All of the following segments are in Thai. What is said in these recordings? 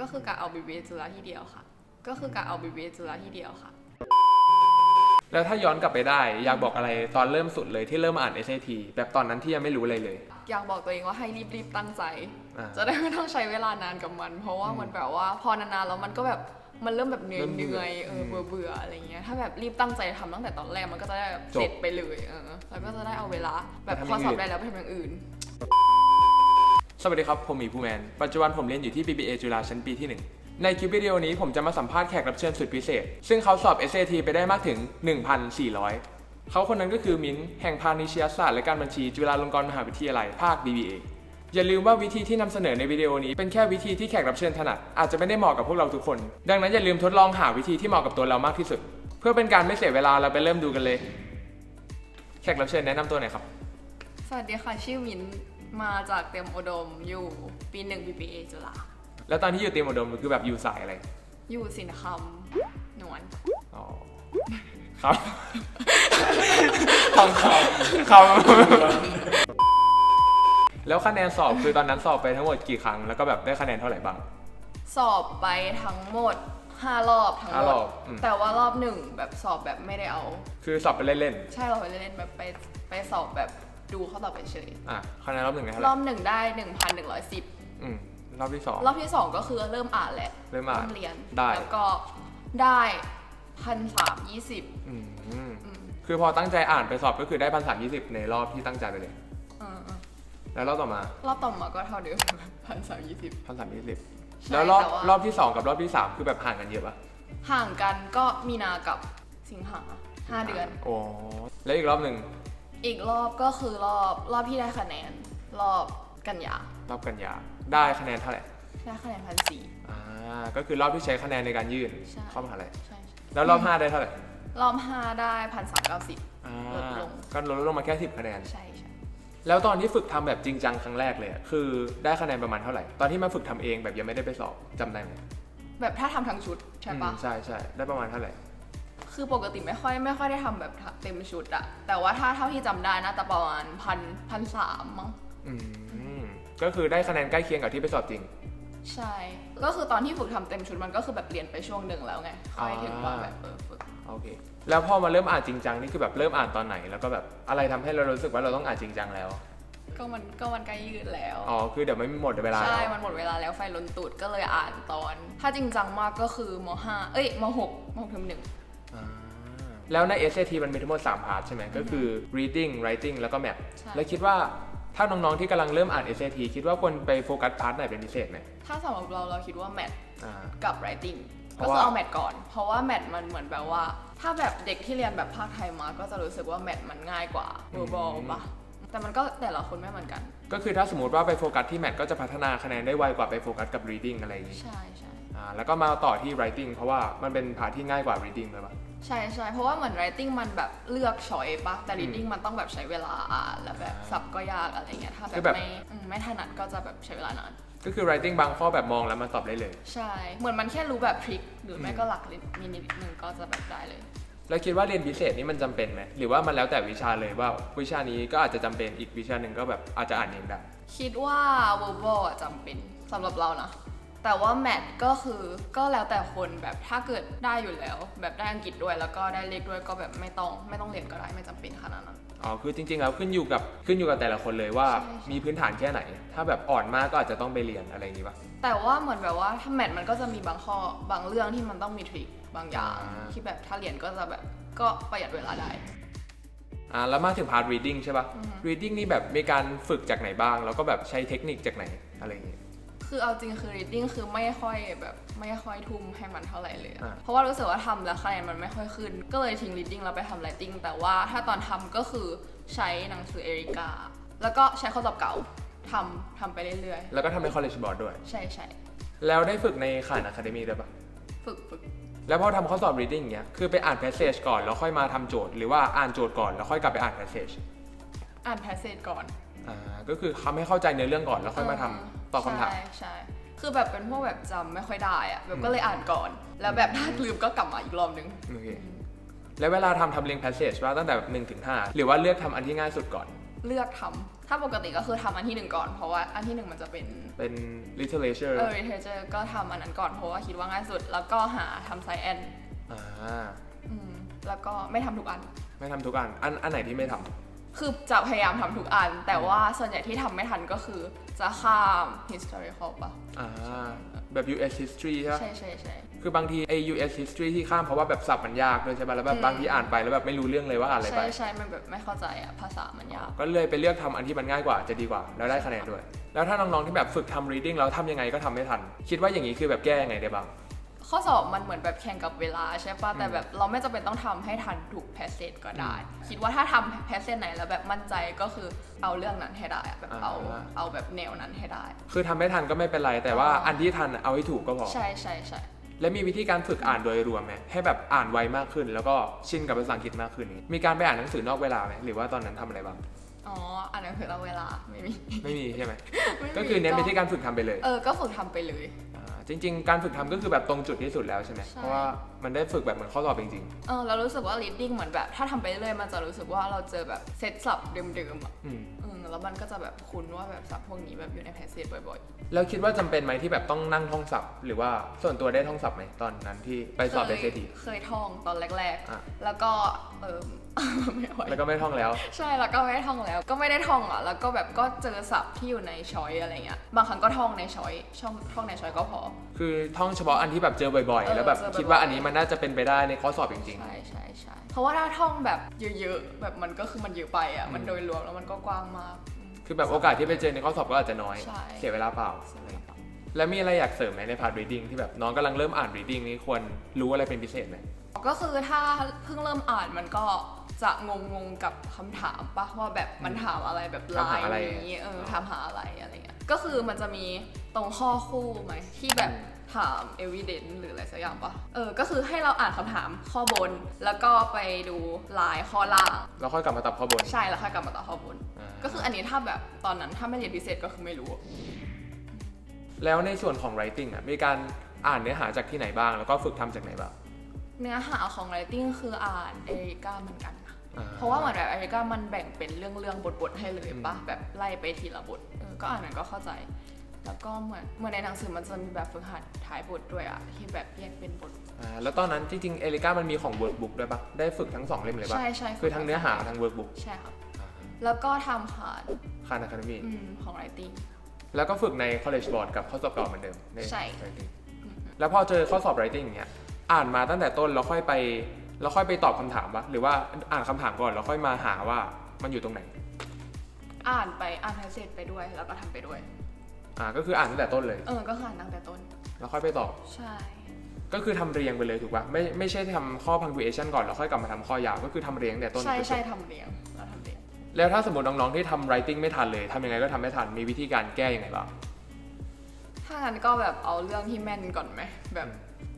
ก็คือการเอา BBA จุฬาที่เดียวค่ะ ก็คือการเอา BBA จุฬาที่เดียวค่ะ แล้วถ้าย้อนกลับไปได้ อยากบอกอะไรตอนเริ่มสุดเลยที่เริ่มอ่าน SAT แบบตอนนั้นที่ยังไม่รู้อะไรเลย อยากบอกตัวเองว่าให้รีบๆตั้งใจ อ่า จะได้ไม่ต้องใช้เวลานานกับมัน เพราะว่ามันแบบว่าพอนานๆแล้วมันก็แบบมันเริ่มแบบเหนื่อยเริ่มเหเบื่นื่ออยเออมเบื่อเบื่ออะไรเงี้ยถ้าแบบรีบตั้งใจทำตั้งแต่ตอนแรกมันก็จะได้แบบจบเสร็จไปเลยเออแล้วก็จะได้เอาเวลาแบบไปทำพอสอบอย่างอื่นได้แล้วไปทำอย่างอื่น สวัสดีครับ ผมหมีผู้แมน ปัจจุบันผมเรียนอยู่ที่ BBA จุฬาชั้นปีที่ 1 ในคลิปวิดีโอนี้ผมจะมาสัมภาษณ์แขกรับเชิญสุดพิเศษ ซึ่งเขาสอบ SAT ไปได้มากถึง 1,400 เขาคนนั้นก็คือมิ้นแห่งพาณิชยศาสตร์และการบัญชีจุฬาลงกรณ์มหาวิทยาลัยภาค BBA อย่าลืมว่าวิธีที่นำเสนอในวิดีโอนี้เป็นแค่วิธีที่แขกรับเชิญถนัด อาจจะไม่ได้เหมาะกับพวกเราทุกคน ดังนั้นอย่าลืมทดลองหาวิธีที่เหมาะกับตัวเรามากที่สุด เพื่อเป็นการไม่เสียเวลาเราไปเริ่มดูกันเลย แขกรับเชิญแนะนำตัวหน่อยครับ สวัสดีค่ะชื่อมิน มาจากเตรียมอุดมอยู่ปีหนึ่ง BBA จุฬาแล้วตอนที่อยู่เตรียมอุดมคือแบบอยู่สายอะไร อยู่สินคำหนวนอ๋อครับทองคำคำแล้วคะแนนสอบคือตอนนั้นสอบไปทั้งหมดกี่ครั้ง แล้วก็แบบได้คะแนนเท่าไหร่บ้าง สอบไปทั้งหมด5รอบทั้งหมห้าดรอบอืมแต่ว่ารอบหนึ่งแบบสอบแบบไม่ได้เอา คือสอบไปเล่นใช่เราไปเล่นๆแบบไปไปสอบแบบ ดูเขาตอบไปเฉยๆอะคะแนนรอบหนึ่งได้เท่าไหรร่อบหนึ่งได้ 1,110 อืมรอบที่สอง รอบที่สองก็คือเริ่มอ่านแหละเริ่มอ่านเรียนได้ แล้วก็ได้พันสามยี่สิบอืมคือพอตั้งใจอ่านไปสอบก็คือได้พันสามยี่สิบในรอบที่ตั้งใจไปเลย แล้วรอบต่อมารอบต่อมาก็เท่าเดิมพันสามยี่สิบ พันสามยี่สิบใช่แล้วรอบแต่ว่า รอบที่สองกับรอบที่สามคือแบบห่างกันเยอะปะห่างกันก็มีนากับสิงหาห้าเดือน โอ้แล้วอีกรอบหนึ่ง อีกรอบก็คือรอบรอบที่ได้คะแนน รอบกันยารอบกันยาได้คะแนนเท่าไหร่ได้คะแนนพันสี่อ่าก็คือรอบที่ใช้คะแนนในการยื่นใช่เข้ามหาลัยใช่ใช่แล้วรอบ5ได้เท่าไหร่รอบห้าได้พันสามเก้าสิบ อ่าลดลง ก็ลดลงมาแค่10คะแนน ใช่ใช่แล้วตอนที่ฝึกทำแบบจริงจังครั้งแรกเลยอะคือได้คะแนนประมาณเท่าไหร่ ตอนที่มาฝึกทำเองแบบยังไม่ได้ไปสอบจำได้ไหมแบบถ้าทำทั้งชุดใช่ปะอืมใช่ใช่ได้ประมาณเท่าไหร่ คือปกติไม่ค่อยไม่ค่อยได้ทำแบบเต็มชุดอะแต่ว่าถ้าเท่าที่จำได้น่าจะประมาณพันพันสามมั้งอืมก็คือได้คะแนนใกล้เคียงกับที่ไปสอบจริง ใช่ ก็คือตอนที่ฝึกทำเต็มชุดมันก็คือแบบเรียนไปช่วงหนึ่งแล้วไงค่อยถึงว่าแบบเออฝึก โอเค แล้วพอมาเริ่มอ่านจริงจังนี่คือแบบเริ่มอ่านตอนไหน แล้วก็แบบอะไรทำให้เรารู้สึกว่าเราต้องอ่านจริงจังแล้ว ก็มันก็มันใกล้ยืดแล้ว อ๋อ คือเดี๋ยวไม่มีหมดเวลาใช่ แล้วมันหมดเวลาแล้วไฟล้นตูดก็เลยอ่านตอน ถ้าจริงจังมากก็คือมห้าเอ้ยมหกมหกเทอมหนึ่งอ่า แล้วใน SAT มันมีทั้งหมด3พาร์ทใช่ไหมก็คือ reading writing แล้วก็ math ใช่แล้วคิดว่าถ้าน้องๆที่กำลังเริ่มอ่าน SAT คิดว่าควรไปโฟกัสพาร์ทไหนเป็นพิเศษไหมถ้าสำหรับเราเราคิดว่าแมทอ่ากับ writing เพก็ราะคือว่าเอาแมทก่อน เพราะว่าแมทมันเหมือนแบบว่า ถ้าแบบเด็กที่เรียนแบบภาคไทยมา ก็จะรู้สึกว่าแมทมันง่ายกว่า verbal ปะแต่มันก็แต่ละคนไม่เหมือนกัน ก็คือถ้าสมมติว่าไปโฟกัสที่ math ก็จะพัฒนาคะแนนได้ไวกว่าไปโฟกัสกับ reading อะไรอย่างนี้ ใช่ใช่อ่าแล้วก็มาต่อที่ writing เพราะว่ามันเป็นพาร์ทที่ง่ายกว่า reading เลยปะ ใช่ใช่เพราะว่าเหมือน writing มันแบบเลือกช้อยปะแต่ reading มันต้องแบบใช้เวลาอ่านแล้วแบบอ่าสับก็ยากอะไรเงี้ยถ้าแบคือบแบบ ไม่อืมไม่ถนัดก็จะแบบใช้เวลานานก็คือ writing บางข้อแบบมองแล้วมันตอบได้เลย ใช่เหมือนมันแค่รู้แบบทริคหรือไม่ก็หลักนิดนิดนึงก็จะแบบได้เลย แล้วคิดว่าเรียนพิเศษนี่มันจำเป็นไหมหรือว่ามันแล้วแต่วิชาเลยว่าวิชานี้ก็อาจจะจำเป็นอีกวิชาหนึ่งก็แบบอาจจะอ่านเองได้ คิดว่า verbal อะจำเป็นสำหรับเรานะ แต่ว่า math ก็คือก็แล้วแต่คนแบบถ้าเกิดได้อยู่แล้ว แบบได้อังกฤษด้วยแล้วก็ได้เลขด้วยก็แบบไม่ต้องไม่ต้องเรียนก็ได้ไม่จำเป็นขนาดนั้น อ๋อคือจริงๆแล้วขึ้นอยู่กับขึ้นอยู่กับแต่ละคนเลยว่า ใช่ใช่ มีพื้นฐานแค่ไหน ถ้าแบบอ่อนมากก็อาจจะต้องไปเรียนอะไรอย่างนี้ป่ะแต่ว่าเหมือนแบบว่าถ้า math มันก็จะมีบางข้อบางเรื่องที่มันต้องมีทริคบางอย่าง อ่า ที่แบบถ้าเรียนก็จะแบบก็ประหยัดเวลาได้ อ่าแล้วมาถึงพาร์ท reading ใช่ป่ะ reading นี่แบบมีการฝึกจากไหนบ้าง แล้วก็แบบใช้เทคนิคจากไหนอะไรอย่างนี้ คือเอาจริงคือ reading คือไม่ค่อยแบบไม่ค่อยทุ่มให้มันเท่าไหร่เลยอะอ่าเพราะว่ารู้สึกว่าทำแล้วคะแนนมันไม่ค่อยขึ้น ก็เลยทิ้ง reading แล้วไปทำ writing แต่ว่าถ้าตอนทำก็คือใช้หนังสือเอริกา แล้วก็ใช้ข้อสอบเก่าทำทำไปเรื่อยแล้วก็ทำใน college board ด้วย ๆ ใช่ใช่แล้วได้ฝึกในข่าน academy ด้วยป่ะฝึกฝึกแล้วพอทำข้อสอบ reading เนี้ยคือไปอ่าน passage ก่อนแล้วค่อยมาทำโจทย์ หรือว่าอ่านโจทย์ก่อนแล้วค่อยกลับไปอ่าน passage อ่าน passage ก่อน อ่าก็คือทำให้เข้าใจในอเรื่องก่อนแล้วค่อยมาทำ ตอบคำถาม ใช่ใช่คือแบบเป็นพวกแบบจำไม่ค่อยได้อะแบบก็เลยอ่านก่อน แล้วแบบถ้าลืมก็กลับมาอีกรอบนึง โอเค แล้วเวลาทำทำเรียง passage ว่าตั้งแต่แบบหนึ่งถึงห้าหรือว่าเลือกทำอันที่ง่ายสุดก่อน เลือกทำถ้าปกติก็คือทำอันที่หนึ่งก่อน เพราะว่าอันที่หนึ่งมันจะเป็น เป็น literature เออ literature ก็ทำอันนั้นก่อนเพราะว่าคิดว่าง่ายสุด แล้วก็หาทำ science อ่าอืมแล้วก็ไม่ทำทุกอัน ไม่ทำทุกอัน อัน อันไหนที่ไม่ท คือจะพยายามทำทุกอัน แต่ว่าส่วนใหญ่ที่ทำไม่ทันก็คือจะข้าม historical ปะำอ่าแบบ US history ใช่ปะใช่ใช่ใช่ คือบางทีไอ US history ที่ข้ามเพราะว่าแบบศัพท์มันยากด้วยใช่ป่ะแล้วแบบอืม บางทีอ่านไปแล้วแบบไม่รู้เรื่องเลยว่าอ่านอะไรไป ใช่ใช่มันแบบไม่เข้าใจอะภาษามันยาก ก็เลยไปเลือกทำอันที่มันง่ายกว่าจะดีกว่า แล้วได้คะแนนด้วย แล้วถ้าน้องๆที่แบบฝึกทำ reading แล้วทำยังไงก็ทำไม่ทัน คิดว่าอย่างนี้คือแบบแก้ยังไงได้บ้าง ข้อสอบมันเหมือนแบบแข่งกับเวลาใช่ปะแต่แบบเราไม่จำเป็นต้องทำให้ทันถูกแพสเซจก็ได้ คิดว่าถ้าทำแพสเซจไหนแล้วแบบมั่นใจก็คือเอาเรื่องนั้นให้ได้อะแบบเอาอ่าเอาแบบแนวนั้นให้ได้ คือทำไม่ทันก็ไม่เป็นไรแต่ว่าอ๋ออัอันที่ทันเอาให้ถูกก็พอ ใช่ใช่ใช่และมีวิธีการฝึกอ่านโดยรวมไหมให้แบบอ่านไวมากขึ้น แล้วก็ชินกับภาษาอังกฤษมากขึ้นนี้มีการไปอ่านหนังสือนอกเวลาไหมหรือว่าตอนนั้นทำอะไรบ้างอ๋ออันนั้นคือเราเวลาไม่มี ไม่มีใช่ไหมไม่มีก็คือเน้นไปที่การฝึกทำไปเลย เออ ก็ฝึกทำไปเลยา จริง ๆ การฝึกทำก็คือแบบตรงจุดที่สุดแล้วใช่ไหมใช่ เพราะว่ามันได้ฝึกแบบเหมือนข้อสอบจริงเออเรารู้สึกว่า reading เหมือนแบบ ถ้าทำไปเรื่อยมันจะรู้สึกว่าเราเจอแบบเซตศัพท์เดิมๆอะๆอืมเออ แล้วมันก็จะแบบคุ้นว่าแบบศัพท์พวกนี้แบบอยู่ในแพสเซจบ่อย ๆ แล้วคิดว่าจำเป็นไหมที่แบบต้องนั่งท่องศัพท์ หรือว่าส่วนตัวได้ท่องศัพท์ไหมตอนนั้นที่ไปสอบเคเอยเที เคยท่องตอนแรกอะ ๆ แล้วก็เออ ไม่ไหวแล้วก็ไม่ท่องแล้ว ใช่แล้วก็ไม่ได้ท่องแล้ว ก็ไม่ได้ท่องอะแล้วก็แบบก็เจอศัพท์ที่อยู่ในช้อยอะไรเงี้ยบางครั้งก็ท่องในช้อยช่องท่องในช้อยก็พอ คือท่องเฉพาะอันที่แบบเจอบ่อยเออๆแล้วแบบเจอบ่อยๆ คิดว่าอันนี้มันน่าจะเป็นไปได้ในข้อสอบจริง ใช่ใช่ใช่ เพราะว่าถ้าท่องแบบเยอะๆแบบมันก็คือมันเยอะไปอะมันโดยรวมแล้วมันก็กว้างมากอืมๆคือแบบโอกาสที่ไปเจอในข้อสอบก็อาจจะน้อย ใช่เสียเวลาเปล่าเสียเวลาเปล่า แล้วมีอะไรอยากเสริมไหมในพาร์ท reading ที่แบบน้องกำลังเริ่มอ่าน reading นี้ควรรู้อะไรเป็นพิเศษไหม ก็คือถ้าเพิ่งเริ่มอ่านมันก็จะงงงๆกับคำถามปะว่าแบบมันถามอะไรแบบถามลาหายอะไร นี้เออถามหาอะไรอะไรเงี้ยก็คือมันจะมีตรงข้อคู่ไหมที่แบบ ถาม evidence หรืออะไรสักอย่างปะเออ ก็คือให้เราอ่านคำถามข้อบน แล้วก็ไปดูลายข้อล่างแล้วค่อยกลับมาตอบข้อบน ใช่แล้วค่อยกลับมาต่อข้อบน อ่า ก็คืออันนี้ถ้าแบบตอนนั้นถ้าไม่เรียนพิเศษก็คือไม่รู้ แล้วในส่วนของ writing อะมีการอ่านเนื้อหาจากที่ไหนบ้าง แล้วก็ฝึกทำจากไหนบ้าง เนื้อหาของ writing คืออ่านเอริกาเหมือนกันนะ อ่เพราะว่าเหมือนแบบเอริกามันแบ่งเป็นเรื่องเรื่องบทบทๆให้เลยปะอืมแบบไล่ไปทีละบทเออก็อ่านมันก็เข้าใจ แล้วก็เหมือนเหมือนในหนังสือมันจะมีแบบฝึกหัดท้ายบทด้วยอะที่แบบแยกเป็นบท อ่าแล้วตอนนั้นจริงๆเอลิก้ามันมีของ workbook ด้วยปะได้ฝึกทั้งสองเล่มเลยปะใช่ใช่คือทั้งเนื้อหาทั้ง workbook ใช่ครับ แล้วก็ทำผ่านคานอะคาเดมีอืมของ writing แล้วก็ฝึกใน college board กับข้อสอบเก่าเหมือนเดิมในใช่ writing แล้วพอเจอข้อสอบ writing อย่างเงี้ยอ่านมาตั้งแต่ต้นแล้วค่อยไปแล้วค่อยไปตอบคำถามปะหรือว่าอ่านคำถามก่อนแล้วค่อยมาหาว่ามันอยู่ตรงไหน อ่านไปอ่านพาสเซจไปด้วย แล้วก็ทำไปด้วย อ่าก็คืออ่านตั้งแต่ต้นเลย เออ ก็คืออ่านตั้งแต่ต้น แล้วค่อยไปตอบใช่ ก็คือทำเรียงไปเลยถูกปะไม่ไม่ใช่ทำข้อ punctuation ก่อนแล้วค่อยกลับมาทำข้อยาว ก็คือทำเรียงตั้งแต่ต้นใช่จนจบใช่ทำเรียงเราทำเรียง แล้วถ้าสมมติน้องๆที่ทำ writing ไม่ทันเลยทำยังไงก็ทำไม่ทันมีวิธีการแก้ยังไงบ้าง ถ้างั้นก็แบบเอาเรื่องที่แม่นก่อนไหมแบบ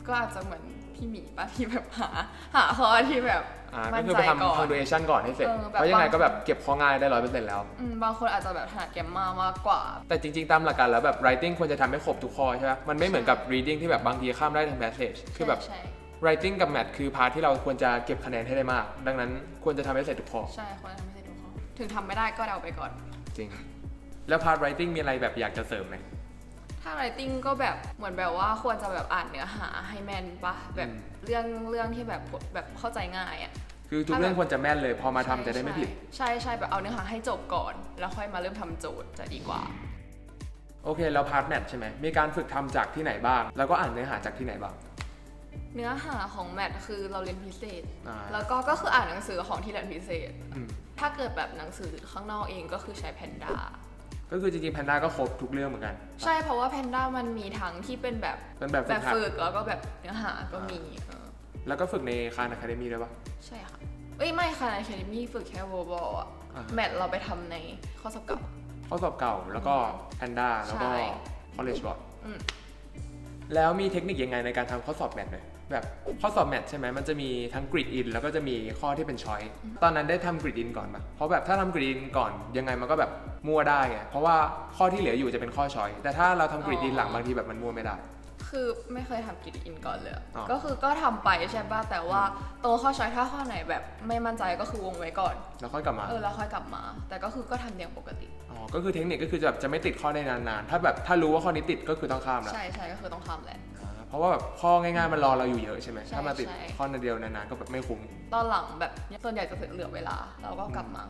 ก็อาจจะเหมือน พี่หมีปะที่แบบหาหาข้อที่แบบอ่ามั่ก็นคือใจไปก่อทำน punctuation ก่อนให้เสร็จเออแบบเพราะยังไงบางก็แบบเก็บข้อง่ายได้ร้อยเปอร์เซ็นต์แล้วอืมบางคนอาจจะแบบถนัดแกมมามากกว่า แต่จริง ๆ ตามหลักการแล้วแบบ writing ควรจะทำให้ครบทุกข้อใช่ไหมมันไม่เหมือนกับ reading ที่แบบบางทีข้ามได้ทั้ง passage คือแบบใช่ writing กับ math คือพาร์ทที่เราควรจะเก็บคะแนนให้ได้มาก ดังนั้นควรจะทำให้เสร็จทุกข้อใช่คนทำไม่ได้ทุกข้อถึงทำไม่ได้ก็เดาไปก่อน จริง แล้วพาร์ท writing มีอะไรแบบอยากจะเสริมไหม ถ้า writing ก็แบบเหมือนแบบว่าควรจะแบบอ่านเนื้อหาให้แม่นปะแบบอืมเรื่องเรื่องที่แบบแบบเข้าใจง่ายอะคือทุกเรื่องควรจะแม่นเลย พอมาทำจะได้ไม่ผิด ใช่ใช่แบบเอาเนื้อหาให้จบก่อน แล้วค่อยมาเริ่มทำโจทย์จะดีกว่า โอเคแล้วพาร์ท math ใช่ไหมมีการฝึกทำจากที่ไหนบ้าง แล้วก็อ่านเนื้อหาจากที่ไหนบ้างเนื้อหาของแมทคือเราเรียนพิเศษอ่าแล้วก็ก็คืออ่านหนังสือของที่เรียนพิเศษอืมถ้าเกิดแบบหนังสือข้างนอกเองก็คือใช้แพนด้า ก็คือจริงๆ Panda ก็ครบทุกเรื่องเหมือนกัน ใช่เพราะว่าแพนด้ามันมีทั้งที่เป็นแบบเป็นแบบแบฝึบกหัดฝึกแล้วก็แบบเนื้อหาก็มีเออแล้วก็ฝึกในคานอะคาเดมีด้วยปะ ใช่ค่ะ เอ้ยไม่ค่ะในแคดมี่ฝึกแค่โวบอลอะอ่า แมทเราไปทำในข้อสอบเก่า ข้อสอบเก่าแล้วก็ Panda แล้วก็ ใช่ College Board อืม แล้วมีเทคนิคยังไงในการทำข้อสอบแมทไหม แบบข้อสอบแมทใช่ไหมมันจะมีทั้งกริดอินแล้วก็จะมีข้อที่เป็นช้อยตอนนั้นได้ทำกริดอินก่อนปะเพราะแบบถ้าทำกริดอินก่อนยังไงมันก็แบบมั่วได้ไงเพราะว่าข้อที่เหลืออยู่จะเป็นข้อช้อยแต่ถ้าเราทำกริดอินหลังบางทีแบบมันมั่วไม่ได้ คืคือไม่เคยทำกิจอินก่อนเลยอะอ๋อ ก็คือก็ทำไปใช่ป่ะแต่ว่าตรงข้อช้อยถ้าข้อไหนแบบไม่มั่นใจก็คือวงไว้ก่อน แล้วค่อยกลับมา เออแล้วค่อยกลับมา แต่ก็คือก็ทำอย่างปกติ อ๋อ ก็คือเทคนิคก็คือจะแบบจะไม่ติดข้อได้นานๆ ถ้าแบบถ้ารู้ว่าข้อนี้ติดก็คือต้องข้ามแล้วใช่ใช่ก็คือต้องทำแหละ อ่า เพราะว่าแบบข้อง่ายๆมันรอเราอยู่เยอะใช่ไหมใช่ถ้ามาติดใช่ ข้อเดียวนานๆก็แบบไม่คุ้มตอนหลังแบบส่วนใหญ่จะเหลือเวลาเราก็กลับมา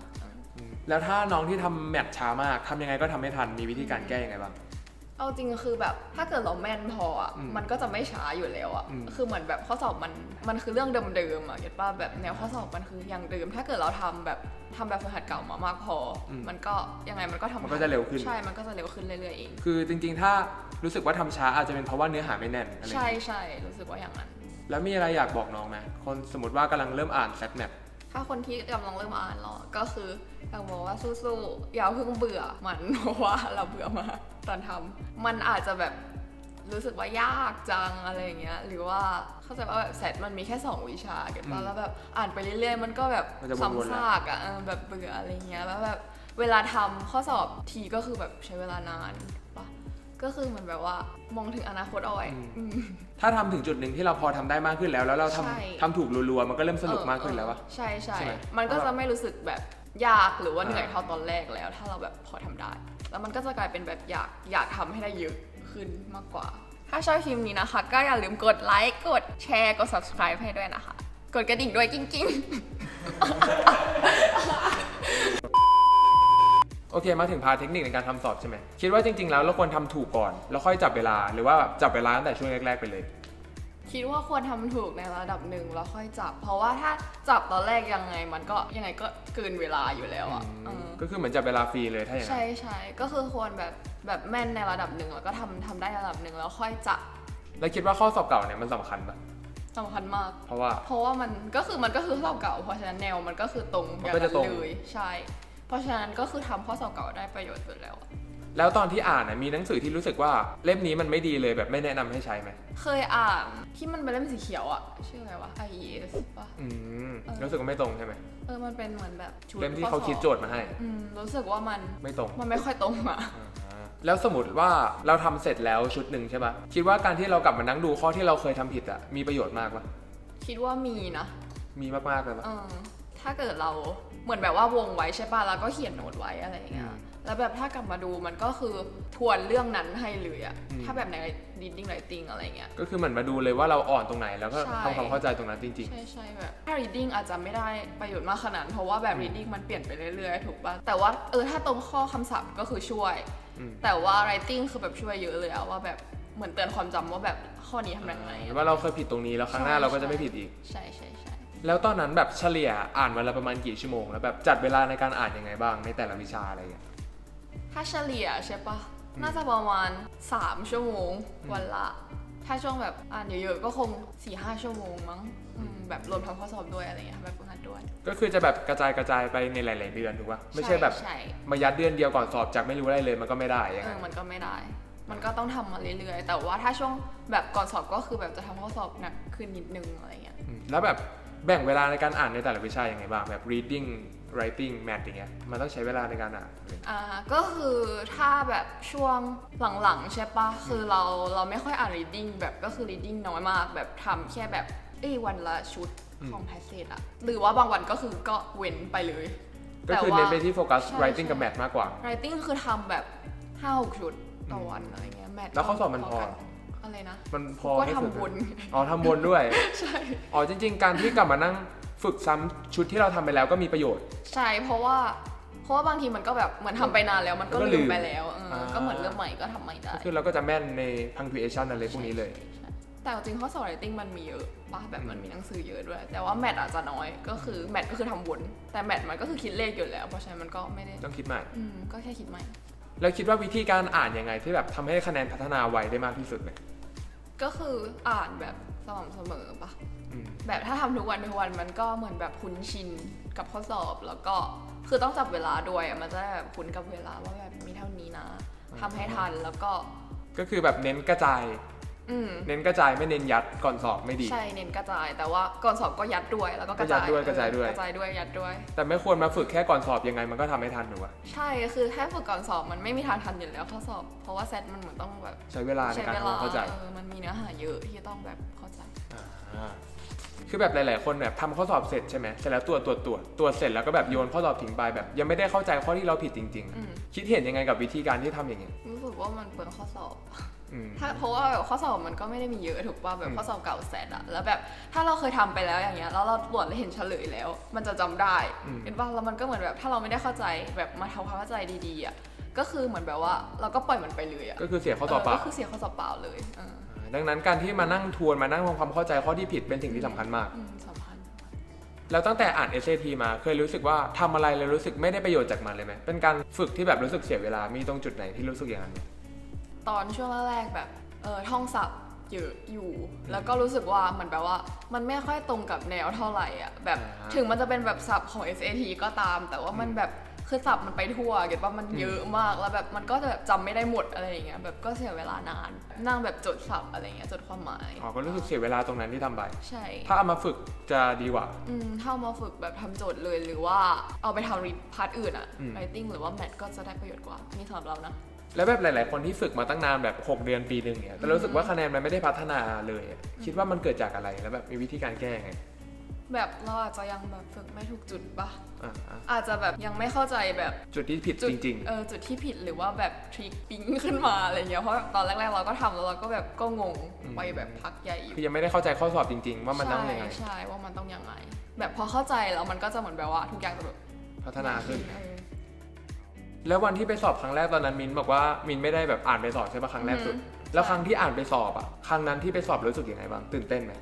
อืมแล้วถ้าน้องที่ทำแมทช้ามากทำยังไงก็ทำไม่ทันมีวิธีการแก้ยังไงบ้าง เอาจริงคือแบบถ้าเกิดเราแม่นพออะอืมมันก็จะไม่ช้าอยู่แล้วอะอืมคือเหมือนแบบข้อสอบมันมันคือเรื่องเดิมๆอะเก็ตป่ะแบบแนวข้อสอบมันคืออย่างเดิม ถ้าเกิดเราทำแบบทำแบบฝึกหัดเก่ามามากพออมมันก็ยังไงมันก็ทำมันก็จะเร็วขึ้นใช่ มันก็จะเร็วขึ้นเรื่อยๆเองคือจริง ๆ ถ้ารู้สึกว่าทำช้าอาจจะเป็นเพราะว่าเนื้อหาไม่แน่นอะไรอย่างใช่เงี้ยใช่รู้สึกว่าอย่างนั้น แล้วมีอะไรอยากบอกน้องไหมคนสมมติว่ากำลังเริ่มอ่านแซดแมทถ้าคนที่กำลังเริ่มอ่านหรอก็คืออยากบอกว่าสู้ๆอย่าเพิ่งเบื่อมันเพราะว่าเราเบื่อมาก ตอนทำมันอาจจะแบบรู้สึกว่ายากจังอะไรอย่างเงี้ย หรือว่าเข้าใจว่าแบบเซตมันมีแค่สองวิชาเก็ตป่ะแล้วแบบอ่านไปเรื่อยๆ มันก็แบบมันจะวนๆซ้ำแล้วซากอะเออแบบเบื่ออะไรเงี้ยแล้วแบบเวลาทำข้อสอบทีก็คือแบบใช้เวลานานปะก็คือเหมือนแบบว่ามองถึงอนาคตเอาไว้อืมถ้าทำถึงจุดหนึ่งที่เราพอทำได้มากขึ้นแล้ว แล้วเราทำใช่ทำถูกรัวๆมันก็เริ่มสนุกมากขึ้นแล้ววะเออใช่ใช่ใช่ไหมมันก็จะไม่รู้สึกแบบ ยากหรือว่าเหนื่อยเท่าตอนแรกแล้ว ถ้าเราแบบพอทำได้ แล้วมันก็จะกลายเป็นแบบอยากอยากทำให้ได้เยอะขึ้นมากกว่า ถ้าชอบคลิปนี้นะคะ ก็อย่าลืมกดไลค์กดแชร์กด subscribe ให้ด้วยนะคะ กดกระดิ่งด้วยจริงๆโอเค มาถึงพาเทคนิคในการทำสอบใช่ไหมคิดว่าจริงๆแล้วเราควรทำถูกก่อน แล้วค่อยจับเวลาหรือว่าจับเวลาตั้งแต่ช่วงแรกๆไปเลย คิดว่าควรทำถูกในระดับหนึ่งแล้วค่อยจับ เพราะว่าถ้าจับตอนแรกยังไงมันก็ยังไงก็เกินเวลาอยู่แล้วอะเออ ก็คือเหมือนจับเวลาฟรีเลยถ้าอย่างนั้นใช่ใช่ก็คือควรแบบแบบแม่นในระดับหนึ่งแล้วก็ทำทำได้ระดับหนึ่งแล้วค่อยจับแล้วคิดว่าข้อสอบเก่าเนี่ยมันสำคัญปะสำคัญมาก เพราะว่า เพราะว่ามันก็คือมันก็คือข้อสอบเก่า เพราะฉะนั้นแนวมันก็คือตรงมันอย่างก็นั้จะนตรงเลยใช่ เพราะฉะนั้นก็คือทำข้อสอบเก่าได้ประโยชน์สุดแล้วอะ แล้วตอนที่อ่านน่ะมีหนังสือที่รู้สึกว่าเล่มนี้มันไม่ดีเลยแบบไม่แนะนำให้ใช้ไหมเคยอ่านที่มันเป็นเล่มสีเขียวอะ ชื่ออะไรวะ IES ป่ะอืมเออ รู้สึกว่าไม่ตรงใช่ไหมเออ มันเป็นเหมือนแบบชุดเล่มที่ข้อเขาสอบคิดโจทย์มาให้ อืมรู้สึกว่ามัน ไม่ตรง มันไม่ค่อยตรงอะ อ่าแล้วสมมติว่าเราทำเสร็จแล้วชุดหนึ่งใช่ปะคิดว่าการที่เรากลับมานั่งดูข้อที่เราเคยทำผิดอะมีประโยชน์มากปะคิดว่ามีนะ มีมากๆเลยปะ เออถ้าเกิดเราเหมือนแบบว่าวงไว้ใช่ป่ะแล้วก็เขียนโน้ตไว้อะไรอย่างเงี้ยอืม แล้วแบบถ้ากลับมาดูมันก็คือทวนเรื่องนั้นให้เลยอะอืม ถ้าแบบใน reading writing อะไรเงี้ย ก็คือเหมือนมาดูเลยว่าเราอ่อนตรงไหนแล้วก็ใช่ ทำความเข้าใจตรงนั้นจริง ใช่ใช่แบบ ถ้า reading อาจจะไม่ได้ประโยชน์มากขนาดนั้นเพราะว่าแบบ reading มันเปลี่ยนไปเรื่อยๆ ถูกป่ะ แต่ว่าเออถ้าตรงข้อคำศัพท์ก็คือช่วย อืม แต่ว่า writing คือแบบช่วยเยอะเลยอะว่าแบบเหมือนเตือนความจำว่าแบบข้อนี้ทำยังไงๆอะว่าเราเคยผิดตรงนี้แล้วครั้งหน้าใช่เราก็จะใช่ไม่ผิดอีก ใช่ใช่ใช่แล้วตอนนั้นแบบเฉลี่ยอ่านวันละประมาณกี่ชั่วโมง แล้วแบบจัดเวลาในการอ่านยังไงบ้างในแต่ละวิชาอะไรอย่างเงี้ย ถ้าเฉลี่ยใช่ปะน่าจะประมาณ 3 ชั่วโมงวันละ ถ้าช่วงแบบอ่านเยอะๆก็คง4-5ชั่วโมงมั้งอืมแบบรวมทำข้อสอบด้วยอะไรเงี้ยแบบฝึกหัดด้วย ก็คือจะแบบกระจายกระจายไปในหลาย ๆ เดือนถูกปะไม่ใช่แบบใช่มายัดเดือนเดียวก่อนสอบจากไม่รู้อะไรเลยมันก็ไม่ได้อย่างเอนั้อนมันก็ไม่ได้ มันก็ต้องทำมาเรื่อย ๆ แต่ว่าถ้าช่วงแบบก่อนสอบก็คือแบบจะทำข้อสอบหนักขึ้นนิดนึงอะไรเงี้ยอืมแล้วแบบ แบ่งเวลาในการอ่านในแต่ละวิชาอย่างไงบ้างแบบ reading writing math อย่างเงี้ยมันต้องใช้เวลาในการอ่าน อ่าก็คือถ้าแบบช่วงหลังๆใช่ปะคือเราเราไม่ค่อยอ่าน reading แบบก็คือ reading น้อยมากแบบทำแค่แบบเอ้ยวันละชุดของ passage อะหรือว่าบางวันก็คือก็เว้นไปเลย ก็คือแต่ว่าเน้นไปที่โฟกัส ใช่ writing ใช่กับ math มากกว่า writing คือทำแบบห้าหกชุดต่อวันอะไรเงี้ยแมทแล้วข้อสอบมันพอ อะไรนะมันพอก็ให้ฝึกทำวนอ๋อทำวนด้วย ใช่ อ๋อจริง ๆ การที่กลับมานั่งฝึกซ้ำชุดที่เราทำไปแล้วก็มีประโยชน์ ใช่เพราะว่า เพราะว่าบางทีมันก็แบบเหมือนทำไปนานแล้วมันก็มันก็ลืลืมมไปแล้วเอออา ก็เหมือนเริ่มใหม่ก็ทำใหม่ได้ก็คือเราก็จะแม่นใน punctuation อะไรพวกนี้เลย ใช่แต่จริงข้อสอบ writing มันมีเยอะปะแบบมันมีหนังสือเยอะด้วย แต่ว่าแมทอาจจะน้อยก็คือแมทก็คือทำวนแต่แมทมันก็คือคิดเลขอยู่แล้ว เพราะฉะนั้นมันก็ไม่ได้ต้องคิดใหม่ อืมก็แค่คิดใหม่ แล้วคิดว่าวิธีการอ่านยังไงที่แบบทำให้คะแนนพัฒนาไวได้มากที่สุดเลย ก็คืออ่านแบบสม่ำเสมอปะอืมแบบถ้าทำทุกวันทุกวันมันก็เหมือนแบบคุ้นชินกับข้อสอบแล้วก็คือต้องจับเวลาด้วยอะมันจะได้แบบคุ้นกับเวลาว่าแบบมีเท่านี้นะทำให้ทันแล้วก็ ก็คือแบบเน้นกระจาย อืมเน้นกระจายไม่เน้นยัดก่อนสอบไม่ดี ใช่เน้นกระจาย แต่ว่าก่อนสอบก็ยัดด้วยแล้วก็กระจายก็ยัดด้วยกระจายด้วย เออกระจายด้วยยัดด้วย แต่ไม่ควรมาฝึกแค่ก่อนสอบยังไงมันก็ทำไม่ทันถูกปะใช่คือแค่ฝึกก่อนสอบมันไม่มีทางทันอยู่แล้วข้อสอบ เพราะว่าเซตมันเหมือนต้องแบบใช้เวลาในใช้การเวทำคลาวามเข้าใจเออมันมีเนื้อหาเยอะที่ต้องแบบเข้าใจ อ่าคือแบบหลาย ๆ คนแบบทำข้อสอบเสร็จใช่ไหมเสร็จแล้วตรวจตรวจตรวจตรวจเสร็จแล้วก็แบบโยนข้อสอบทิ้งไปแบบ ยังไม่ได้เข้าใจข้อที่เราผิดจริง อืม ๆ คิดเห็นยังไงกับวิธีการที่ทำอย่างเงี้ย รู้สึกว่ามันเปลืองข้อสอบอืม ถ้าเพราะว่าแบบข้อสอบมันก็ไม่ได้มีเยอะถูกป่ะแบบอืมข้อสอบเก่าแสนอะแล้วแบบถ้าเราเคยทำไปแล้วอย่างเงี้ยแล้วเราตรวจแล้วเห็นเฉลยแล้ว มันจะจำได้อืมเห็นป่ะแล้วมันก็เหมือนแบบถ้าเราไม่ได้เข้าใจแบบมาทำความเข้าใจดีๆอะก็คือเหมือนแบบว่าเราก็ปล่อยมันไปเลยอะก็คือเสียข้อสอบเปล่าก็คือเสียข้อสอบเปล่าเลยเออดังนั้นการที่มานั่งทวนมานั่งทำความเข้าใจข้อที่ผิดเป็นสิ่งที่สำคัญมากอืมสำคัญแล้วตั้งแต่อ่าน SAT มาเคยรู้สึกว่าทำอะไรแล้วรู้สึกไม่ได้ประโยชน์จากมันเลยไหมเป็นการฝึกที่แบบรู้สึกเสียเวลามีตรงจุดไหนที่รู้สึกอย่างนั้นไหม ตอนช่วงแรกๆแบบเออท่องศัพท์เยอะอยู่ แล้วก็รู้สึกว่าเหมือนแบบว่ามันไม่ค่อยตรงกับแนวเท่าไหร่อะแบบอ่าถึงมันจะเป็นแบบศัพท์ของ SAT ก็ตาม แต่ว่ามันแบบคือศัพท์มันไปทั่วเก็ตว่ามันเยอะมากแล้วแบบมันก็จะแบบจำไม่ได้หมดอะไรอย่างเงี้ยแบบก็เสียเวลานานนั่งแบบจดศัพท์อะไรเงี้ยจดความหมายอ๋อก็รู้สึกเสียเวลาตรงนั้นที่ทำไปใช่ ถ้าเอามาฝึกจะดีกว่าอืมถ้าเอามาฝึกแบบทำโจทย์เลยหรือว่าเอาไปทำรีพาร์ทอื่นอะอืม writing หรือว่า math ก็จะได้ประโยชน์กว่านี่สำหรับเรานะ แล้วแบบหลาย ๆ คนที่ฝึกมาตั้งนานแบบ 6 เดือนปีหนึ่งเนี่ยแต่รู้สึกว่าคะแนนมันไม่ได้พัฒนาเลยอะคิดว่ามันเกิดจากอะไรแล้วแบบมีวิธีการแก้ไงแบบเราอาจจะยังแบบฝึกไม่ถูกจุดปะอะอะอาจจะแบบยังไม่เข้าใจแบบจุดที่ผิดจุดจริงเออจุดที่ผิดหรือว่าแบบทริคปิ๊งขึ้นมาอะไรเงี้ยเพราะแบบตอนแรก ๆ เราก็ทำแล้วเราก็แบบก็งงอืม ไปแบบพักใหญ่อๆยู่คือยังไม่ได้เข้าใจข้อสอบจริง ๆ ว่ามันต้องยังไงใช่ใช่ว่ามันต้องยังไง แบบพอเข้าใจแล้วมันก็จะเหมือนแบบว่าทุกอย่างจะแบบพัฒนาขึ้น เออ แล้ววันที่ไปสอบครั้งแรกตอนนั้นมินบอกว่ามินไม่ได้แบบอ่านไปสอบใช่ปะครั้งแรกสุด แล้วครั้งที่อ่านไปสอบอะครั้งนั้นที่ไปสอบรู้สึกยังไงบ้างตื่นเต้นไหม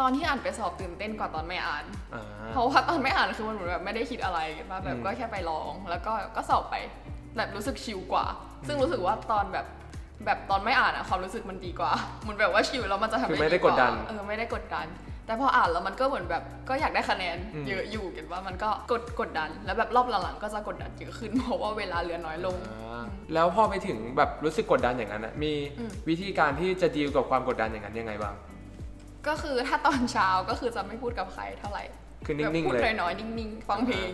ตอนที่อ่านไปสอบตื่นเต้นกว่าตอนไม่อ่านอ่าเพราะว่าตอนไม่อ่านคือมันเหมือนแบบไม่ได้คิดอะไรมาแบบอืมก็แค่ไปลอง แล้วก็ก็สอบไปแบบรู้สึกชิลกว่า ซึ่งรู้สึกว่าตอนแบบแบบตอนไม่อ่านอะความรู้สึกมันดีกว่าเหมือนแบบว่าชิลแล้วมันจะทำคือได้ไม่ได้ดีว่ากดดันเออไม่ได้กดดัน แต่พออ่านแล้วมันก็เหมือนแบบก็อยากได้คะแนนอืมเยอะอยู่เห็นว่ามันก็กดกดดัน แล้วแบบรอบหลังๆก็จะกดดันเยอะขึ้นเพราะว่าเวลาเหลือน้อยลงอ่าแล้วพอไปถึงแบบรู้สึกกดดันอย่างนั้นอะมีอืมวิธีการที่จะดีลกับความกดดันอย่างนั้นยังไงบ้างก็คือถ้าตอนเช้าก็คือจะไม่พูดกับใครเท่าไหร่คือแบบนิ่งพูๆดเลยน้อยๆนิ่งๆฟังเพลง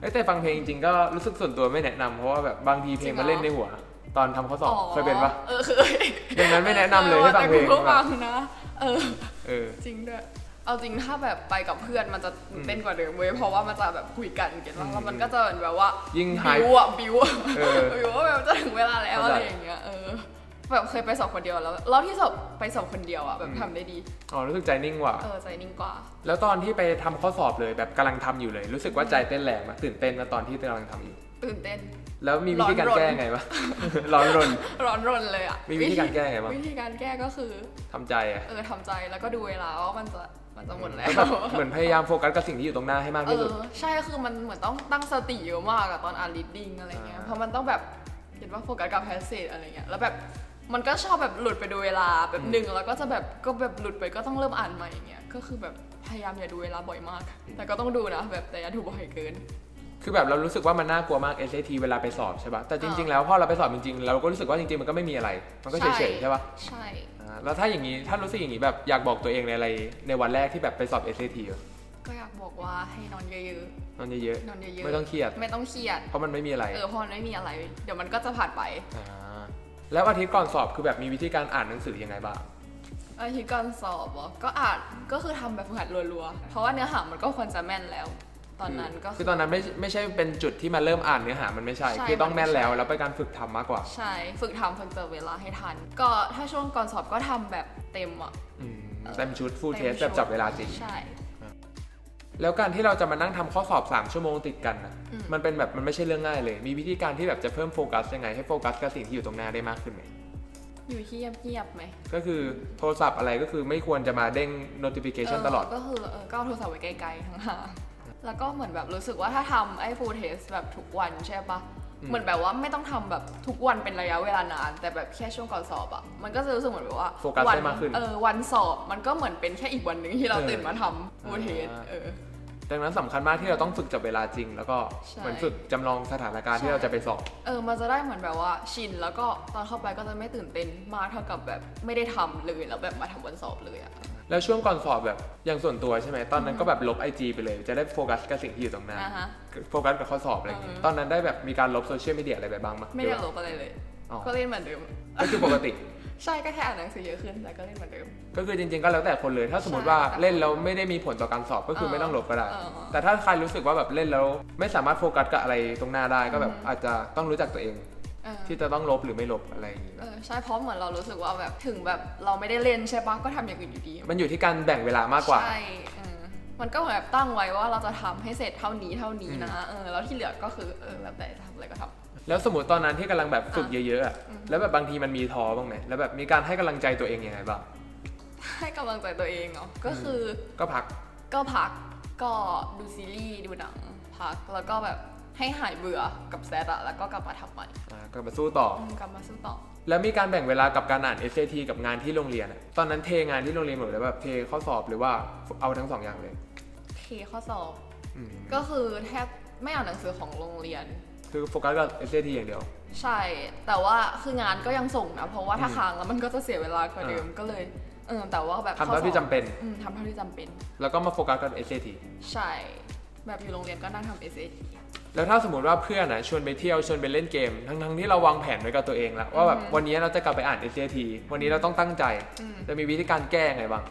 เอ้ยแต่ฟังเพลงจริงๆก็รู้สึกส่วนตัวไม่แนะนำเพราะว่าแบบบางทีเพลงจริงเหรอมาเล่นในหัว ตอนทำข้อสอบเคยเป็นปะเออเคยดังนั้นไม่แนะนำเลยให้ฟังเพลงแต่กูก็ฟังนะ เออ เออ จริงด้วย เอาจริงถ้าแบบไปกับเพื่อนมันจะตื่นเต้นกว่าเดิมเว้ยเพราะว่ามันจะแบบคุยกันเก็ตว่าอืมแล้วมันก็จะเหมือนแบบว่ายิ่งไฮบิวอะบิวอะเออบิวว่าแบบจะถึงเวลาแล้วเข้าอะใจไรอย่างเงี้ยเออแบบเคยไปสอบคนเดียวแล้วรอบที่สอบไปสอบคนเดียวอะแบบอืมทำได้ดี อ๋อรู้สึกใจนิ่งกว่าเออใจนิ่งกว่า แล้วตอนที่ไปทำข้อสอบเลยแบบกำลังทำอยู่เลย รู้สึกว่าใจเต้นแรงไหมตื่นเต้นนะตอนที่กำลังทำอยู่ ตื่นเต้น แล้วมีวิธีการร้อนรนแก้ไงปะร้อนรน ร้อนรนเลยอะมีวิธีการแก้ไงบ้างวิธีการแก้ก็คือทำใจอะเออทำใจแล้วก็ดูเวลาว่ามันจะมันจะหมดแล้แล้ววแบบเหมือนพยายามโฟกัสกับสิ่งที่อยู่ตรงหน้าให้มากเอที่สุดอใช่คือมันเหมือนต้องตั้งสติเยอะมากอะตอนอ่าน reading อะไรเงี้ยอ่าเพราะมันต้องแบบเห็นว่าโฟกัสกับ passage อะไรเงี้ยแล้วแบบมันก็ชอบแบบหลุดไปดูเวลาแบบหนึ่งแล้วก็จะแบบก็แบบหลุดไปก็ต้องเริ่มอ่านใหม่อย่างเงี้ยก็คือแบบพยายามอย่าดูเวลาบ่อยมาก แต่ก็ต้องดูนะแบบแต่อย่าดูบ่อยเกิน คือแบบเรารู้สึกว่ามันน่ากลัวมาก SAT เวลาไปสอบใช่ปะแต่จริง ๆ แล้วพอเราไปสอบจริงๆ เราก็รู้สึกว่าจริงๆ มันก็ไม่มีอะไร มันก็เฉยๆ ใช่ปะใช่อ่าแล้วถ้าอย่างนี้ ถ้ารู้สึกอย่างนี้แบบอยากบอกตัวเองในอะไรในวันแรกที่แบบไปสอบ SAT อะก็อยากบอกว่าให้นอนเยอะนอนเยอะๆนอนเยอะๆ ๆไม่ต้องเครียด ไม่ต้องเครียด เพราะมันไม่มีอะไรเออเพราะมันไม่มีอะไร เดี๋ยวมันก็จะผ่านไปาแล้วอาทิตย์ก่อนสอบคือแบบมีวิธีการอ่านหนังสือยังไงบ้าง อาทิตย์ก่อนสอบเหรอก็อ่านก็คือทำแบบฝึกหัดรัวๆ เพราะว่าเนื้อหามันก็ควรจะแม่นแล้ว ตอนนั้นก็คือตอนนั้นไม่ไม่ใช่เป็นจุดที่มาเริ่มอ่านเนื้อหามันไม่ใช่ใช่คือต้องแม่นแล้วมันไม่ใช่แล้วเป็นการฝึกทำมากกว่า ใช่ ฝึกทำฝึกเจอเวลาให้ทัน ก็ถ้าช่วงก่อนสอบก็ทำแบบเต็มอะอืมเต็มชุด full ต็ม test ชุดแบบจับเวลาจริงใช่แล้วการที่เราจะมานั่งทำข้อสอบ 3 ชั่วโมงติดกันนะอืมมันเป็นแบบมันไม่ใช่เรื่องง่ายเลย มีวิธีการที่แบบจะเพิ่มโฟกัสยังไงให้โฟกัสกับสิ่งที่อยู่ตรงหน้าได้มากขึ้นไหมอยู่ที่เงียบๆไหม ก็คือโทรศัพท์อะไรก็คือไม่ควรจะมาเด้ง notification เตลอด ก็คือเออก็เอาโทรศัพท์ไว้ไกลๆทั้งหาง แล้วก็เหมือนแบบรู้สึกว่าถ้าทำไอ้ full test แบบทุกวันใช่ปะอืมเหมือนแบบว่าไม่ต้องทำแบบทุกวันเป็นระยะเวลานาน แต่แบบแค่ช่วงก่อนสอบอะมันก็จะรู้สึกเหมือนแบบว่าโฟกัสวัได้มากขึ้นเออวันสอบมันก็เหมือนเป็นแค่อีกวันหนึ่งที่เราเออตื่นมาทำ full test อ่าเออ ดังนั้นสำคัญมากที่เราต้องฝึกจับเวลาจริง แล้วก็ใช่ เหมือนฝึกจำลองสถานการณ์ที่เราจะไปสอบ เออ มันจะได้เหมือนแบบว่าชิน แล้วก็ตอนเข้าไปก็จะไม่ตื่นเต้นมากเท่ากับแบบไม่ได้ทำเลยแล้วแบบมาทำวันสอบเลยอะแล้วช่วงก่อนสอบแบบอย่างส่วนตัวใช่ไหมตอนนั้นก็แบบลบ IG ไปเลย จะได้โฟกัสกับสิ่งที่อยู่ตรงหน้าอ่าฮะ โฟกัสกับข้อสอบอะไรอย่างงี้เออ ตอนนั้นได้แบบมีการลบโซเชียลมีเดียอะไรไปบ้างไหมไม่ได้ลบอะไรเลย อ๋อ ก็เล่นเหมือนเดิม ก็คือปกติ ใช่ก็แค่อ่านหนังสือเยอะขึ้นแต่ก็เล่นเหมือนเดิม ก็คือจริงๆก็แล้วแต่คนเลย ถ้าสมมติว่าใช่เล่นแล้วไม่ได้มีผลต่อการสอบก็คือเออไม่ต้องลบก็ได้เออแต่ถ้าใครรู้สึกว่าแบบเล่นแล้วไม่สามารถโฟกัสกับอะไรตรงหน้าได้ก็แบบอืมอาจจะต้องรู้จักตัวเองเออที่จะต้องลบหรือไม่ลบอะไรอย่างงี้เออใช่เพราะเหมือนเรารู้สึกว่าแบบถึงแบบเราไม่ได้เล่นใช่ปะก็ทำอย่างอื่นอยู่ดี มันอยู่ที่การแบ่งเวลามากกว่าใช่เออมันก็เหมือนแบบตั้งไว้ว่าเราจะทำให้เสร็จเท่านี้เท่านี้นะเออแล้วที่เหลือก็คือเออแล้วแต่จะทำอะไรก็ทำ แล้วสมมติตอนนั้นที่กำลังแบบฝึกเยอะๆอะอืมแล้วแบบบางทีมันมีท้อบ้างไหมแล้วแบบมีการให้กำลังใจตัวเองยังไงบ้างให้กำลังใจตัวเองเนาะก็คือก็พักก็พักก็ดูซีรีส์ดูหนัง พักแล้วก็แบบให้หายเบื่อกับแซดอะแล้วก็กลับมาทำใหม่อ่าก็มาสู้ต่ออืมกลับมาสู้ต่อ แล้วมีการแบ่งเวลากับการอ่าน SAT กับงานที่โรงเรียนอะตอนนั้นเทงานที่โรงเรียนหมดเลยแบบเทข้อสอบหรือว่าเอาทั้งสองอย่างเลยเทข้อสอบ อืมก็คือแทบไม่อ่านหนังสือของโรงเรียน คือโฟกัสกับ SAT อย่างเดียว ใช่ แต่ว่าคืองานก็ยังส่งนะ เพราะว่าถ้าอืมค้างแล้วมันก็จะเสียเวลากว่าเดิมก็เลยเออแต่ว่าแบบทำเท่าที่จำเป็นอืมทำเท่าที่จำเป็น แล้วก็มาโฟกัสกับ SAT ใช่ แบบอยู่โรงเรียนก็นั่งทำ SAT แล้วถ้าสมมติว่าเพื่อนนะชวนไปเที่ยวชวนไปเล่นเกม ทั้งๆที่เราวางแผนไว้กับตัวเองแล้วว่าแบบอืมวันนี้เราจะกลับไปอ่าน SAT วันนี้เราต้องตั้งใจอืมจะมีวิธีการแก้ไงบ้าง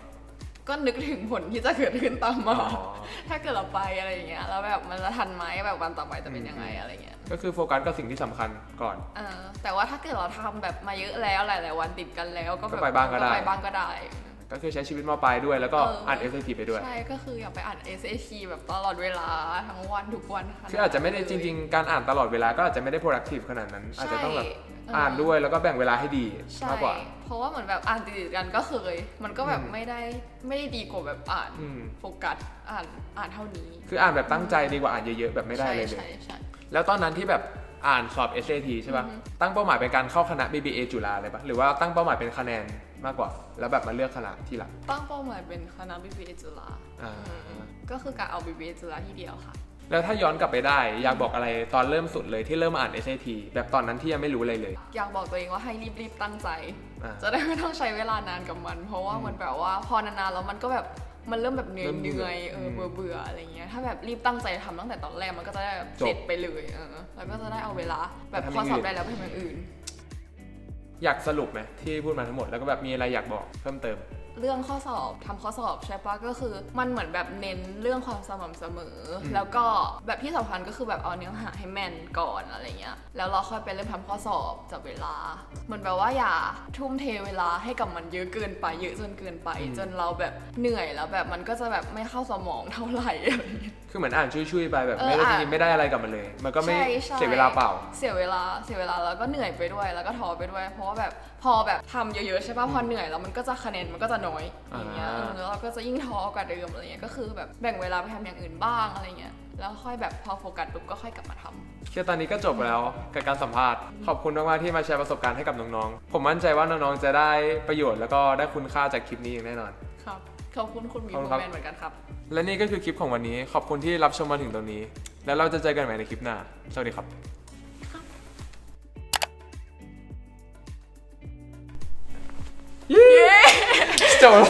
ก็นึกถึงผลที่จะเกิดขึ้นตามมาอ๋อถ้าเกิดเราไปอะไรอย่างเงี้ยแล้วแบบมันจะทันไหมแบบวันต่อไปจะเป็นยังไงอะไรเงี้ย ก็คือโฟกัสกับสิ่งที่สำคัญก่อนเออแต่ว่าถ้าเกิดเราทำแบบมาเยอะแล้วหลาย ๆ วันติดกันแล้ว ก็แบบก็ไปบ้างก็ได้ไปบ้าง ก็ได้ก็คือใช้ชีวิตมปลายด้วย แล้วก็เอออ่อ่าน SAT ไปด้วย ใช่ ก็คืออยากไปอ่าน SAT แบบตลอดเวลาทั้งวันทุกวันขนดคืออาจจะไม่ได้จริง ๆ การอ่านตลอดเวลาก็อาจจะไม่ได้ productive ขนาดนั้น อาจจะต้องแบบอ่านด้วยแล้วก็แบ่งเวลาให้ดีใช่มากกว่า เพราะว่าเหมือนแบบอ่านติดๆกันก็เคย มันก็แบบอืมไม่ได้ไม่ได้ดีกว่าแบบอ่านอืมโฟกัสอ่านอ่านเท่านี้ คืออ่านแบบตั้งใจดีกว่าอ่านเยอะๆแบบไม่ได้เลยเลใช่ยใช่ใช่แล้วตอนนั้นที่แบบ อ่านสอบ SAT ใช่ป่ะอือฮึตั้งเป้าหมายเป็นการเข้าคณะ BBA จุฬาเลยป่ะ หรือว่าตั้งเป้าหมายเป็นคะแนนมากกว่า แล้วแบบมาเลือกคณะทีหลังตั้งเป้าหมายเป็นคณะ BBA จุฬาอ่าอืมก็คือการเอา BBA จุฬาที่เดียวค่ะ แล้วถ้าย้อนกลับไปได้ อยากบอกอะไรตอนเริ่มสุดเลยที่เริ่มอ่าน SAT แบบตอนนั้นที่ยังไม่รู้อะไรเลย อยากบอกตัวเองว่าให้รีบๆตั้งใจ อ่า จะได้ไม่ต้องใช้เวลานานกับมัน เพราะว่ามันแบบว่าพอนานๆแล้วมันก็แบบ มันเริ่มแบบเหนื่อยเริ่มเหเบื่นื่ออยเออมเบื่อเบื่ออะไรเงี้ยถ้าแบบรีบตั้งใจทำตั้งแต่ตอนแรกมันก็จะได้แบบจบเสร็จไปเลยเออแล้วก็จะได้เอาเวลาแบบไปทำพออย่างสอื่อบนได้แล้วไปทำอย่างอื่น อยากสรุปไหมที่พูดมาทั้งหมดแล้วก็แบบมีอะไรอยากบอกเพิ่มเติม เรื่องข้อสอบทำข้อสอบใช่ปะก็คือ มันเหมือนแบบเน้นเรื่องความสม่ำเสมออมแล้วก็แบบที่สำคัญก็คือแบบเอาเนื้อหาให้แม่นก่อนอะไรเงี้ยแล้วเราค่อยไปเริ่มทำข้อสอบจับเวลา เหมือนแบบว่าอย่าทุ่มเทเวลาให้กับมันเยอะเกินไปเยอะจนเกินไป จนเราแบบเหนื่อยแล้วแบบมันก็จะแบบไม่เข้าสมองเท่าไหร่อะไรเงี้ยคือเหมือนอ่านชุยๆไปแบบเออไม่ได้จอ่านริงๆไม่ได้อะไรกับมันเลย มันก็ไม่ใช่ใช่ เสียเวลาเปล่า เสียเวลาเสียเวลาแล้วก็เหนื่อยไปด้วยแล้วก็ท้อไปด้วย เพราะว่าแบบพอแบบทำเยอะๆใช่ป่ะพอเหนื่อยแล้วมันก็จะคะแนนมันก็จะน้อยอย่างเงี้ยอ่า เออแล้วเราก็จะยิ่งท้อกว่าเดิมอะไรเงี้ยก็คือแบบแบ่งเวลาไปทำอย่างอื่นบ้างอะไรเงี้ยแล้วค่อยแบบพอโฟกัสปุ๊บก็ค่อยกลับมาทำ แค่ตอนนี้ก็จบแล้วกับการสัมภาษณ์ ขอบคุณมากๆที่มาแชร์ประสบการณ์ให้กับน้องๆ ผมมั่นใจว่าน้องๆ จะได้ประโยชน์แล้วก็ได้คุณค่าจากคลิปนี้อย่างแน่นอน ครับ ขอบคุณคุณหมีขอบคุโมณครับ แมนเหมือนกันครับ และนี่ก็คือคลิปของวันนี้ ขอบคุณที่รับชมมาถึงตรงนี้ แล้วเราจะเจอกันใหม่ในคลิปหน้า สวัสดีครับเย้จบแล้ว